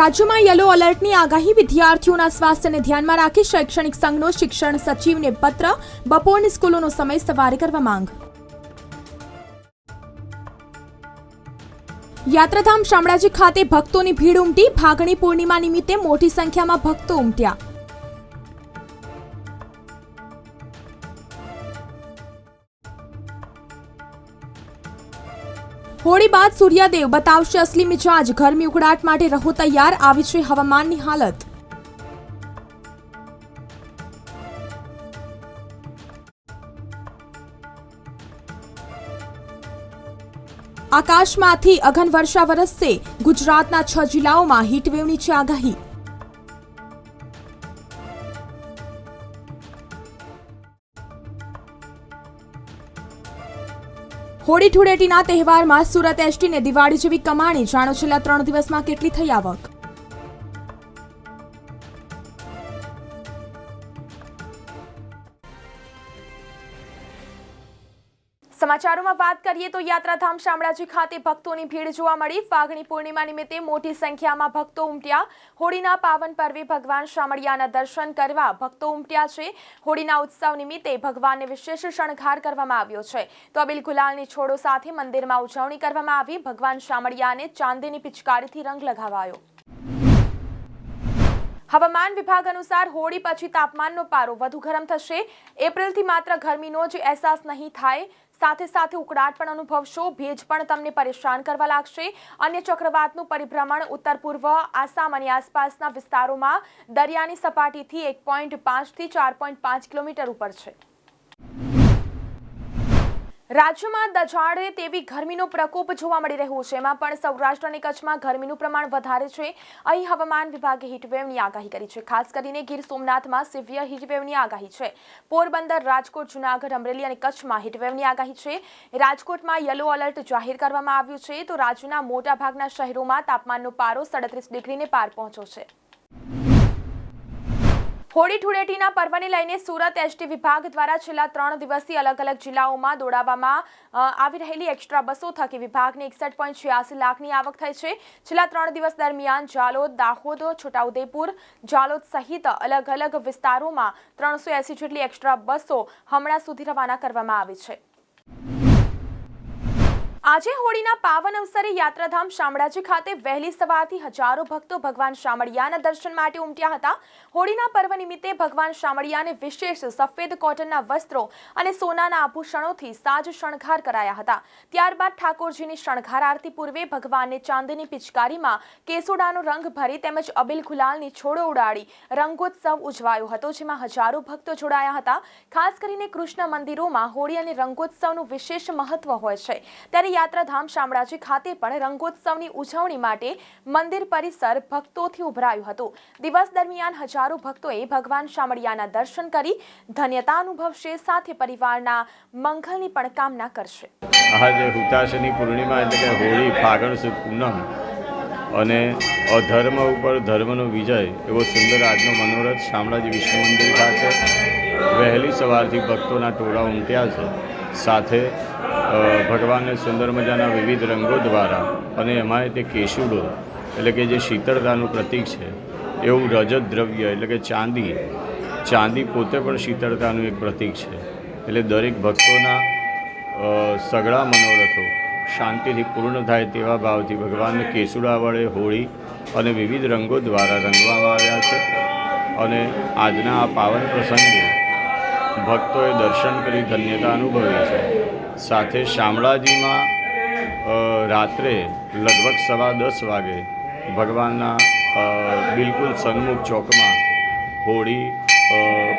રાજ્યમાં યલો અલર્ટની આગાહી, વિદ્યાર્થીઓના સ્વાસ્થ્યને ધ્યાનમાં રાખી શૈક્ષણિક સંઘનો શિક્ષણ સચિવને પત્ર બપોરની સ્કૂલોનો સમય સવારે કરવા માંગ. યાત્રાધામ શામળાજી ખાતે ભક્તોની ભીડ ઉમટી ભાગણી પૂર્ણિમા નિમિત્તે મોટી સંખ્યામાં ભક્તો ઉમટ્યા. હોળી બાદ સૂર્યદેવ બતાવશે અસલી મિજાજ. ગરમી ઉકળાટ માટે રહો તૈયાર. આવી છે હવામાનની હાલત. આકાશમાંથી અઘન વર્ષા વરસશે. ગુજરાતના છ જિલ્લાઓમાં હીટવેવની છે આગાહી. હોળી ધૂળેટીના તહેવારમાં સુરત એસટીને દિવાળી જેવી કમાણી. જાણો છેલ્લા ત્રણ દિવસમાં કેટલી થઈ આવક? સમાચારોમાં વાત કરીએ તો યાત્રાધામ શામળાજી ખાતે ભક્તોની ભીડ જોવા મળી. ફાગણી પૂર્ણિમા નિમિત્તે મોટી સંખ્યામાં ભક્તો ઉમટ્યા. હોળીના પાવન પર્વે ભગવાન શામળિયાના દર્શન કરવા ભક્તો ઉમટ્યા છે. હોળીના ઉત્સવ નિમિત્તે ભગવાનને વિશેષ શણગાર કરવામાં આવ્યો છે. તો અબિલ ગુલાલની છોડો સાથે મંદિરમાં ઉજવણી કરવામાં આવી. ભગવાન શામળિયાને ચાંદીની પિચકારીથી રંગ લગાવાયો. હવામાન વિભાગ અનુસાર હોળી પછી તાપમાનનો પારો વધુ ગરમ થશે. એપ્રિલથી માત્ર ગરમીનો જ અહેસાસ નહીં થાય. સાથે સાથે ઉકળાટ પણ અનુભવશો. ભેજ પણ તમને પરેશાન કરવા લાગશે. અન્ય ચક્રવાતનું પરિભ્રમણ ઉત્તર પૂર્વ, આસામ અને આસપાસના વિસ્તારોમાં દરિયાની સપાટીથી એક પોઈન્ટ પાંચથી ચાર પોઈન્ટ પાંચ કિલોમીટર ઉપર છે. રાજ્યમાં દજાડે તેવી ગરમીનો પ્રકોપ જોવા મળી રહ્યો છે. એમાં પણ સૌરાષ્ટ્ર અને કચ્છમાં ગરમીનું પ્રમાણ વધારે છે. અહીં હવામાન વિભાગે હીટવેવની આગાહી કરી છે. ખાસ કરીને ગીર સોમનાથમાં સિવિયર હીટવેવની આગાહી છે. પોરબંદર, રાજકોટ, જુનાગઢ, અમરેલી અને કચ્છમાં હીટવેવની આગાહી છે. રાજકોટમાં યલો એલર્ટ જાહેર કરવામાં આવ્યું છે. તો રાજ્યના મોટાભાગના શહેરોમાં તાપમાનનો પારો સાડત્રીસ ડિગ્રીને પાર પહોંચ્યો છે. હોળી ધૂળેટીના પર્વને લઈને સુરત એસટી વિભાગ દ્વારા છેલ્લા ત્રણ દિવસથી અલગ અલગ જિલ્લાઓમાં દોડાવવામાં આવી રહેલી એક્સ્ટ્રા બસો થકી વિભાગને એકસઠ પોઈન્ટ છ્યાસી લાખની આવક થઈ છે. છેલ્લા ત્રણ દિવસ દરમિયાન જાલોદ, દાહોદ, છોટાઉદેપુર, જાલોદ સહિત અલગ અલગ વિસ્તારોમાં ત્રણસો એસી જેટલી એક્સ્ટ્રા બસો હમણાં સુધી રવાના કરવામાં આવી છે. આજે હોળીના પાવન અવસરે યાત્રાધામ શામળાજી ખાતે વહેલી સવારથી હજારો ભક્તો ભગવાન શામળિયાના દર્શન માટે ઉમટ્યા હતા. હોળીના પર્વ નિમિત્તે ભગવાન શામળિયાને વિશેષ સફેદ કોટનના વસ્ત્રો અને સોનાના આભૂષણોથી સાજ શણગાર કરાયા હતા. ત્યારબાદ ઠાકોરજીની શણગાર આરતી પૂર્વે ભગવાનને ચાંદીની પિચકારીમાં કેસુડાનો રંગ ભરી તેમજ અબિલ ગુલાલની છોડો ઉડાડી રંગોત્સવ ઉજવાયો હતો, જેમાં હજારો ભક્તો જોડાયા હતા. ખાસ કરીને કૃષ્ણ મંદિરોમાં હોળી અને રંગોત્સવનું વિશેષ મહત્વ હોય છે. ત્યારે યાત્રાધામ શામળાજી ખાતે પણ રંગોત્સવની ઉજવણી માટે મંદિર પરિસર ભક્તોથી ઉભરાયું હતું. દિવસ દરમિયાન હજારો ભક્તોએ ભગવાન શામળિયાના દર્શન કરી ધન્યતા અનુભવશે, સાથે પરિવારના મંગલની પણ કામના કરશે. આજે હુતાશની પૂર્ણિમા એટલે કે હોળી, ફાગણ સુદ, પૂનમ અને અધર્મ ઉપર ધર્મનો વિજય એવો સુંદર આજનો મનોરથ શામળાજી વિષ્ણુ મંદિર ખાતે વહેલી સવારથી ભક્તોના ટોળા ઉમટ્યા છે. સાથે ભગવાનને સુંદર મજાના વિવિધ રંગો દ્વારા અને એમાંય તે કેશુડો, એટલે કે જે શીતળતાનું પ્રતીક છે, એવું રજત દ્રવ્ય, એટલે કે ચાંદી ચાંદી પોતે પણ શીતળતાનું એક પ્રતીક છે. એટલે દરેક ભક્તોના સગળા મનોરથો શાંતિથી પૂર્ણ થાય તેવા ભાવથી ભગવાનને કેસુડા વડે હોળી અને વિવિધ રંગો દ્વારા રંગવામાં આવ્યા છે. અને આજના આ પાવન પ્રસંગે ભક્તોએ દર્શન કરી ધન્યતા અનુભવી છે. સાથે શામળાજીમાં રાત્રે લગભગ સવા દસ વાગે ભગવાનના બિલકુલ સન્મુખ ચોકમાં હોળી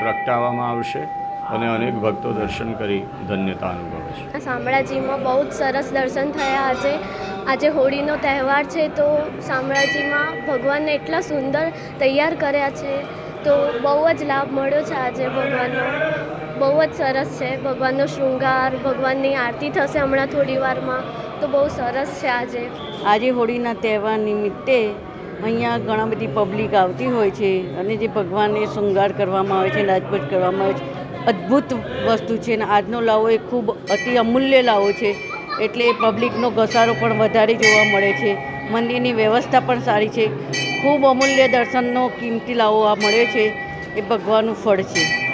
પ્રગટાવવામાં આવશે અને અનેક ભક્તો દર્શન કરી ધન્યતા અનુભવે છે. શામળાજીમાં બહુ જ સરસ દર્શન થયા આજે. આજે હોળીનો તહેવાર છે તો શામળાજીમાં ભગવાનને એટલા સુંદર તૈયાર કર્યા છે તો બહુ જ લાભ મળ્યો છે આજે ભગવાનનો. બહુ જ સરસ છે. ભગવાનનો શૃંગાર, ભગવાનની આરતી થશે હમણાં થોડી વારમાં. તો બહુ સરસ છે આજે. આજે હોળીના તહેવાર નિમિત્તે અહીંયા ઘણા બધી પબ્લિક આવતી હોય છે અને જે ભગવાનને શૃંગાર કરવામાં આવે છે નાચપટ કરવામાં આવે છે, અદ્ભુત વસ્તુ છે અને આજનો લાવો એ ખૂબ અતિ અમૂલ્ય લાવો છે. એટલે પબ્લિકનો ઘસારો પણ વધારે જોવા મળે છે. મંદિરની વ્યવસ્થા પણ સારી છે. ખૂબ અમૂલ્ય દર્શનનો કિંમતી લાવો આ મળ્યો છે. એ ભગવાનનું ફળ છે.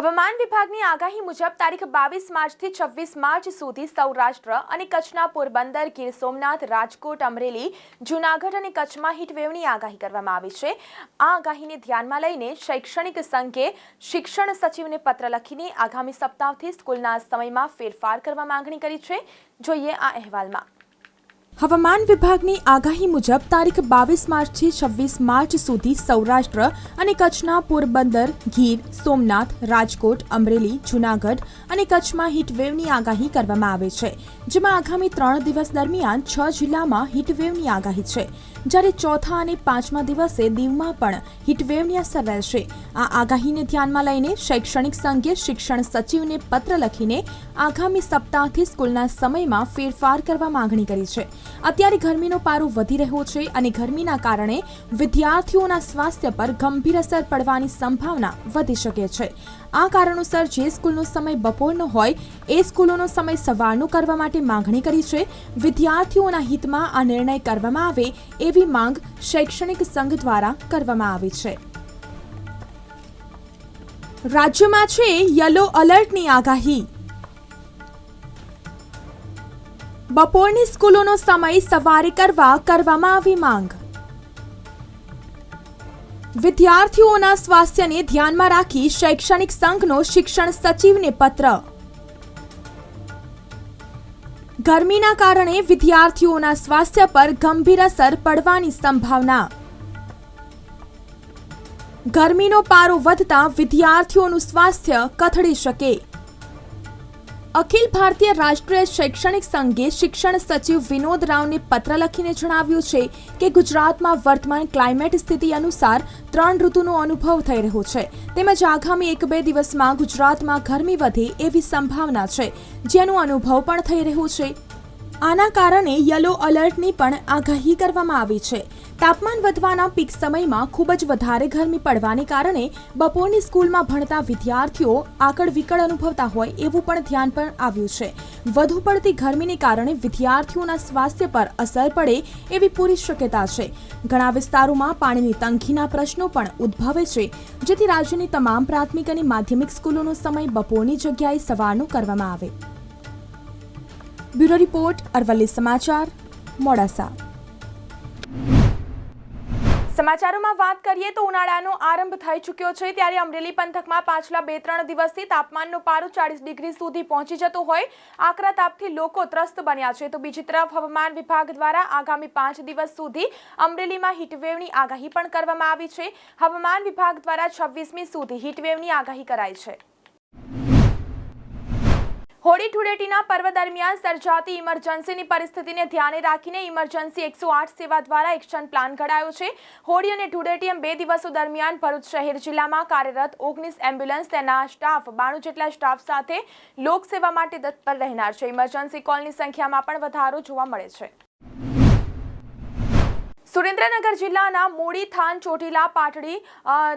હવામાન વિભાગની આગાહી મુજબ તારીખ બાવીસ માર્ચથી છવ્વીસ માર્ચ સુધી સૌરાષ્ટ્ર અને કચ્છના પોરબંદર ગીર સોમનાથ રાજકોટ અમરેલી જૂનાગઢ અને કચ્છમાં હીટવેવની આગાહી કરવામાં આવી છે આ આગાહીને ધ્યાનમાં લઈને શૈક્ષણિક સંઘે શિક્ષણ સચિવને પત્ર લખીને આગામી સપ્તાહથી સ્કૂલના સમયમાં ફેરફાર કરવા માંગણી કરી છે. જોઈએ આ અહેવાલમાં. હવામાન વિભાગની આગાહી મુજબ તારીખ બાવીસ માર્ચથી છવ્વીસ માર્ચ સુધી સૌરાષ્ટ્ર અને કચ્છના પોરબંદર, ગીર, સોમનાથ, રાજકોટ, અમરેલી, જૂનાગઢ અને કચ્છમાં હીટવેવની આગાહી કરવામાં આવે છે, જેમાં આગામી ત્રણ દિવસ દરમિયાન છ જિલ્લામાં હીટવેવની આગાહી છે. જ્યારે ચોથા અને પાંચમા દિવસે દીવમાં પણ હીટવેવની અસર રહેશે. આ આગાહીને ધ્યાનમાં લઈને શૈક્ષણિક સંઘે શિક્ષણ સચિવને પત્ર લખીને આગામી સપ્તાહથી સ્કૂલના સમયમાં ફેરફાર કરવા માંગણી કરી છે. અત્યારે ગરમીનો પારો વધી રહ્યો છે અને ગરમીના કારણે વિદ્યાર્થીઓના સ્વાસ્થ્ય પર ગંભીર અસર પડવાની સંભાવના વધી શકે છે. આ કારણોસર જે સ્કૂલનો સમય બપોરનો હોય, એ સ્કૂલોનો સમય સવારનો કરવા માટે માંગણી કરી છે. વિદ્યાર્થીઓના હિતમાં આ નિર્ણય કરવામાં આવે એવી માંગ શૈક્ષણિક સંઘ દ્વારા કરવામાં આવી છે. રાજ્યમાં છે યલો અલર્ટની આગાહી. બપોરની સ્કૂલોનો સમય સવારે કરવા કરવામાં આવી માંગ. વિદ્યાર્થીઓના સ્વાસ્થ્યને ધ્યાનમાં રાખી શૈક્ષણિક સંઘનો શિક્ષણ સચિવને પત્ર. ગરમીના કારણે વિદ્યાર્થીઓના સ્વાસ્થ્ય પર ગંભીર અસર પડવાની સંભાવના. ગરમીનો પારો વધતા વિદ્યાર્થીઓનું સ્વાસ્થ્ય કથળી શકે. અખિલ ભારતીય રાષ્ટ્રીય શૈક્ષણિક સંઘે શિક્ષણ સચિવ વિનોદ રાવને પત્ર લખીને જણાવ્યું છે કે ગુજરાતમાં વર્તમાન ક્લાઇમેટ સ્થિતિ અનુસાર ત્રણ ઋતુનો અનુભવ થઈ રહ્યો છે. તેમજ આગામી એક બે દિવસમાં ગુજરાતમાં ગરમી વધે એવી સંભાવના છે, જેનો અનુભવ પણ થઈ રહ્યો છે. આના કારણે યલો અલર્ટની પણ આગાહી કરવામાં આવી છે. તાપમાન વધવાના પીક સમયમાં ખૂબ જ વધારે ગરમી પડવાને કારણે બપોરની સ્કૂલમાં ભણતા વિદ્યાર્થીઓ આકળ વિકળ અનુભવતા હોય એવું પણ ધ્યાન પર આવ્યું છે. વધુ પડતી ગરમીને કારણે વિદ્યાર્થીઓના સ્વાસ્થ્ય પર અસર પડે એવી પૂરી શક્યતા છે. ઘણા વિસ્તારોમાં પાણીની તંગીના પ્રશ્નો પણ ઉદ્ભવે છે, જેથી રાજ્યની તમામ પ્રાથમિક અને માધ્યમિક સ્કૂલોનો સમય બપોરની જગ્યાએ સવારનો કરવામાં આવે. બ્યુરો રિપોર્ટ અરવલ્લી સમાચાર, મોડાસા. સમાચારોમાં વાત કરીએ તો ઉનાળાનો આરંભ થઈ ચૂક્યો છે ત્યારે અમરેલી પંથકમાં પાછલા બે ત્રણ દિવસથી તાપમાનનો પારો ચાળીસ ડિગ્રી સુધી પહોંચી જતો હોય. આકરા તાપથી લોકો ત્રસ્ત બન્યા છે. તો બીજી તરફ હવામાન વિભાગ દ્વારા આગામી પાંચ દિવસ સુધી અમરેલીમાં હીટવેવની આગાહી પણ કરવામાં આવી છે. હવામાન વિભાગ દ્વારા છવ્વીસમી સુધી હીટવેવની આગાહી કરાઈ છે. હોળી ધૂળેટીના પર્વ દરમિયાન સર્જાતી ઇમરજન્સીની પરિસ્થિતિને ધ્યાને રાખીને ઇમરજન્સી એકસો આઠ સેવા દ્વારા એક્શન પ્લાન ઘડાયો છે. હોળી અને ધૂળેટી એમ બે દિવસો દરમિયાન ભરૂચ શહેર જિલ્લામાં કાર્યરત ઓગણીસ એમ્બ્યુલન્સ તેના સ્ટાફ, બાણું જેટલા સ્ટાફ સાથે લોકસેવા માટે તત્પર રહેનાર છે. ઇમરજન્સી કોલની સંખ્યામાં પણ વધારો જોવા મળે છે. સુરેન્દ્રનગર જિલ્લાના મૂડી થાન, ચોટીલા, પાટડી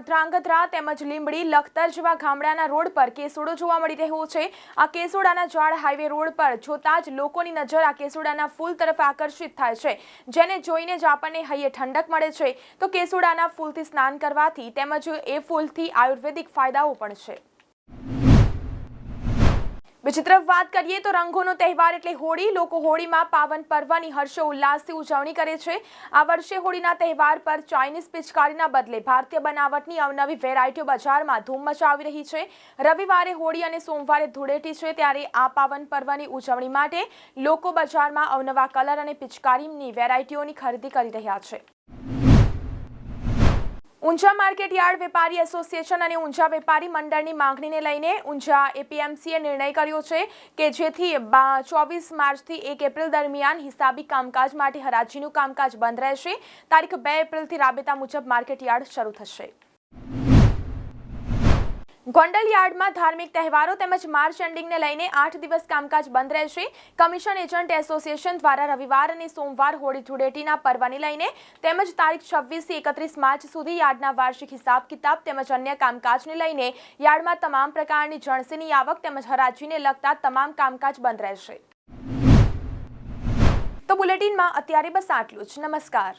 ધ્રાંગધ્રા તેમજ લીંબડી, લખતર જેવા ગામડાના રોડ પર કેસુડો જોવા મળી રહ્યો છે. આ કેસુડાના ઝાડ હાઈવે રોડ પર જોતા જ લોકોની નજર આ કેસુડાના ફૂલ તરફ આકર્ષિત થાય છે. જેને જોઈને જ આપણને હૈયે ઠંડક મળે છે. તો કેસુડાના ફૂલથી સ્નાન કરવાથી તેમજ એ ફૂલથી આયુર્વેદિક ફાયદાઓ પણ છે. બીજી તરફ વાત કરીએ તો રંગોનો તહેવાર એટલે હોળી. લોકો હોળીમાં પાવન પર્વની હર્ષો, ઉલ્લાસથી ઉજવણી કરે છે. આ વર્ષે હોળીના તહેવાર પર ચાઇનીઝ પિચકારીના બદલે ભારતીય બનાવટની અવનવી વેરાયટીઓ બજારમાં ધૂમ મચાવી રહી છે. રવિવારે હોળી અને સોમવારે ધૂળેટી છે ત્યારે આ પાવન પર્વની ઉજવણી માટે લોકો બજારમાં અવનવા કલર અને પિચકારીની વેરાયટીઓની ખરીદી કરી રહ્યા છે. ઊંઝા માર્કેટ યાર્ડ વેપારી એસોસિએશન અને ઊંઝા વેપારી મંડળની માંગણીને લઈને ઊંઝા એપીએમસીએ નિર્ણય કર્યો છે કે જેથી ચોવીસ માર્ચથી એક એપ્રિલ દરમિયાન હિસાબી કામકાજ માટે હરાજીનું કામકાજ બંધ રહેશે. તારીખ બે એપ્રિલથી રાબેતા મુજબ માર્કેટ યાર્ડ શરૂ થશે. ગોંડલ યાર્ડમાં ધાર્મિક તહેવારો તેમજ માર્ચ એન્ડિંગને લઈને આઠ દિવસ કામકાજ બંધ રહેશે. કમિશન એજન્ટ એસોસિએશન દ્વારા રવિવાર અને સોમવાર હોળી ધૂળેટીના પર્વને લઈને તેમજ તારીખ છવ્વીસથી એકત્રીસ માર્ચ સુધી યાર્ડના વાર્ષિક હિસાબ કિતાબ તેમજ અન્ય કામકાજને લઈને યાર્ડમાં તમામ પ્રકારની જણસીની આવક તેમજ હરાજીને લગતા તમામ કામકાજ બંધ રહેશે. તો બુલેટિનમાં અત્યારે બસ આટલું જ. નમસ્કાર.